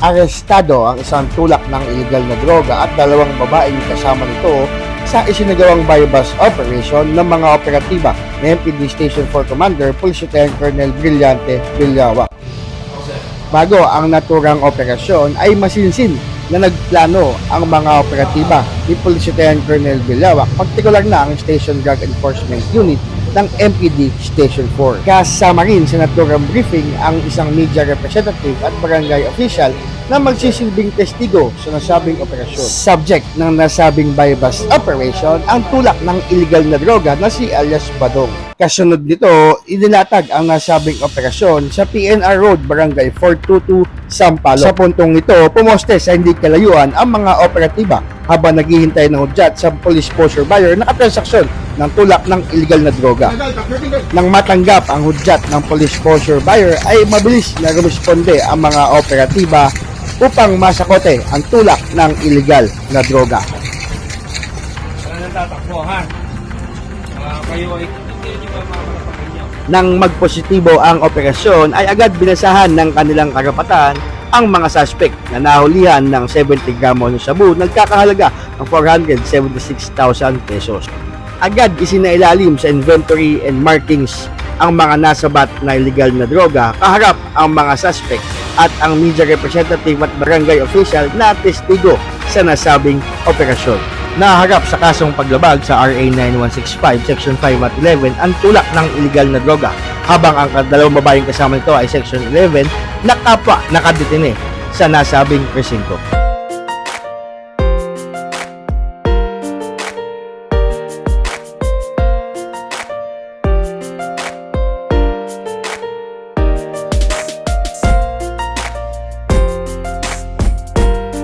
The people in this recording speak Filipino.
Arestado ang isang tulak ng illegal na droga at dalawang babaeng kasama nito sa isinagawang bypass operation ng mga operatiba ng MPD Station 4 Commander Police Lieutenant Colonel Brillante Villawak. Bago ang naturang operasyon ay masinsin na nagplano ang mga operatiba ni Lieutenant Colonel Villawak, partikular na ang Station Drug Enforcement Unit ng MPD Station 4. Kasama rin sa naturang briefing ang isang media representative at barangay official na magsisilbing testigo sa nasabing operasyon. Subject ng nasabing bypass operation ang tulak ng illegal na droga na si alias Badong. Kasunod nito, inilatag ang nasabing operasyon sa PNR Road, Barangay 422, Sampalo. Sa puntong ito, pumoste sa hindi kalayuan ang mga operatiba habang naghihintay ng hudyat sa police posture buyer na katransaksyon ng tulak ng illegal na droga. Nang matanggap ang hudyat ng police posture buyer ay mabilis na rumisponde ang mga operatiba upang masakote ang tulak ng illegal na droga. Para nang tatakbo, ha? Ah, kayo ay Nang magpositibo ang operasyon ay agad binasahan ng kanilang karapatan ang mga suspect na nahulihan ng 70 gramo ng sabu nagkakahalaga ng 476,000 pesos. Agad isinailalim sa inventory and markings ang mga nasabat na illegal na droga kaharap ang mga suspect at ang media representative at barangay official na testigo sa nasabing operasyon. Naharap sa kasong paglabag sa RA 9165 Section 5 at 11 ang tulak ng illegal na droga habang ang dalawang babaeng kasama nito ay Section 11 na kapwa nakadetine sa nasabing presinto.